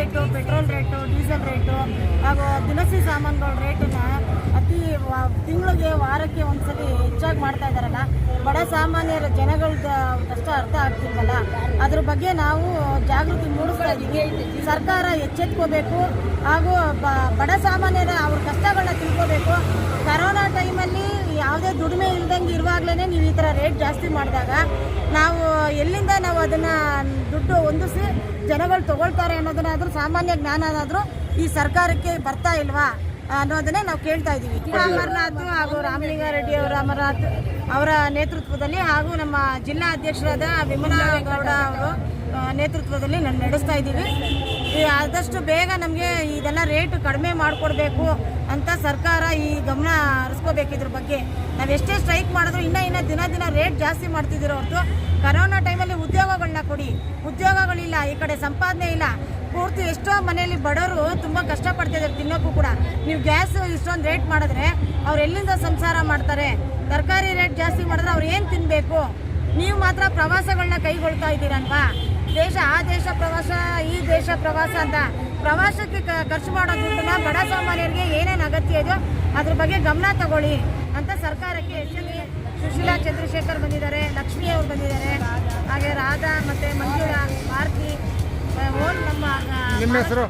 Diesel rate, ಹಾಗೂ ದಿನಸಿ ಸಾಮಾನುಗಳ ರೇಟನ್ನ ಅತಿ ತಿಂಗಳಿಗೆ ವಾರಕ್ಕೆ ಒಂದ್ಸತಿ ಹೆಚ್ಚಾಗಿ ಮಾಡ್ತಾ ಇದ್ದಾರಲ್ಲ, ಬಡ ಸಾಮಾನ್ಯರ ಜನಗಳದ ಕಷ್ಟ ಅರ್ಥ ಆಗ್ತಿಲ್ವಲ್ಲ ಅದ್ರ ಬಗ್ಗೆ ನಾವು ಜಾಗೃತಿ ಮೂಡಿಸ್ತಾ ಇದ್ದೀವಿ. ಸರ್ಕಾರ ಎಚ್ಚೆತ್ಕೋಬೇಕು, ಹಾಗೂ ಬಡ ಸಾಮಾನ್ಯರ ಅವ್ರ ಕಷ್ಟಗಳನ್ನ ತಿಳ್ಕೋಬೇಕು. ಕರೋನಾ ಟೈಮಲ್ಲಿ ಯಾವುದೇ ದುಡಿಮೆ ಇಲ್ದಂಗೆ ಇರುವಾಗಲೇ ನೀವು ಈ ಥರ ರೇಟ್ ಜಾಸ್ತಿ ಮಾಡಿದಾಗ ನಾವು ಎಲ್ಲಿಂದ ನಾವು ಅದನ್ನು ದುಡ್ಡು ಹೊಂದಿಸಿ ಜನಗಳು ತೊಗೊಳ್ತಾರೆ ಅನ್ನೋದನ್ನಾದರೂ ಸಾಮಾನ್ಯ ಜ್ಞಾನ ಆದರೂ ಈ ಸರ್ಕಾರಕ್ಕೆ ಬರ್ತಾ ಇಲ್ವಾ ಅನ್ನೋದನ್ನೇ ನಾವು ಕೇಳ್ತಾ ಇದ್ದೀವಿ. ಅಮರನಾಥ್ ಹಾಗೂ ರಾಮಲಿಂಗಾರೆಡ್ಡಿ ಅವರ ಅಮರನಾಥ್ ಅವರ ನೇತೃತ್ವದಲ್ಲಿ ಹಾಗೂ ನಮ್ಮ ಜಿಲ್ಲಾ ಅಧ್ಯಕ್ಷರಾದ ವಿಮಲಾಗೌಡ ಅವರು ನೇತೃತ್ವದಲ್ಲಿ ನಾನು ನಡೆಸ್ತಾ ಇದ್ದೀವಿ. ಆದಷ್ಟು ಬೇಗ ನಮಗೆ ಇದೆಲ್ಲ ರೇಟ್ ಕಡಿಮೆ ಮಾಡಿಕೊಡ್ಬೇಕು ಅಂತ ಸರ್ಕಾರ ಈ ಗಮನ ಹರಿಸ್ಕೋಬೇಕು ಇದ್ರ ಬಗ್ಗೆ. ನಾವು ಎಷ್ಟೇ ಸ್ಟ್ರೈಕ್ ಮಾಡಿದ್ರು ಇನ್ನೂ ಇನ್ನೂ ದಿನ ದಿನ ರೇಟ್ ಜಾಸ್ತಿ ಮಾಡ್ತಿದ್ದೀರೋ ಹೊರತು ಕರೋನಾ ಟೈಮಲ್ಲಿ ಉದ್ಯೋಗಗಳನ್ನ ಕೊಡಿ. ಉದ್ಯೋಗಗಳಿಲ್ಲ, ಈ ಕಡೆ ಸಂಪಾದನೆ ಇಲ್ಲ. ಪೂರ್ತಿ ಎಷ್ಟೋ ಮನೆಯಲ್ಲಿ ಬಡವರು ತುಂಬ ಕಷ್ಟಪಡ್ತಿದ್ದಾರೆ ತಿನ್ನೋಕ್ಕೂ ಕೂಡ. ನೀವು ಗ್ಯಾಸ್ ಇಷ್ಟೊಂದು ರೇಟ್ ಮಾಡಿದ್ರೆ ಅವ್ರು ಎಲ್ಲಿಂದ ಸಂಸಾರ ಮಾಡ್ತಾರೆ? ತರಕಾರಿ ರೇಟ್ ಜಾಸ್ತಿ ಮಾಡಿದ್ರೆ ಅವ್ರು ಏನು ತಿನ್ನಬೇಕು ನೀವು ಮಾತ್ರ ಪ್ರವಾಸಗಳನ್ನ ಕೈಗೊಳ್ತಾ ಇದ್ದೀರಲ್ವಾ? ದೇಶ ಆ ದೇಶ ಪ್ರವಾಸ, ಈ ದೇಶ ಪ್ರವಾಸ ಅಂತ. ಪ್ರವಾಸಕ್ಕೆ ಖರ್ಚು ಮಾಡೋ ದುಡ್ಡನ್ನ ಬಡ ಸಾಮಾನ್ಯರಿಗೆ ಏನೇನು ಅಗತ್ಯ ಇದೆಯೋ ಅದ್ರ ಬಗ್ಗೆ ಗಮನ ತಗೊಳ್ಳಿ ಅಂತ ಸರ್ಕಾರಕ್ಕೆ ಎಚ್ಚರಿಕೆ ಸುಶೀಲಾ ಚಂದ್ರಶೇಖರ್ ಬಂದಿದ್ದಾರೆ ಲಕ್ಷ್ಮಿ ಅವರು ಬಂದಿದ್ದಾರೆ ಹಾಗೆ ರಾಧಾ ಮತ್ತೆ ಮಂಜುಳಾ ಭಾರತಿ ಓನ್ ನಮ್ಮ ಹೆಸರು?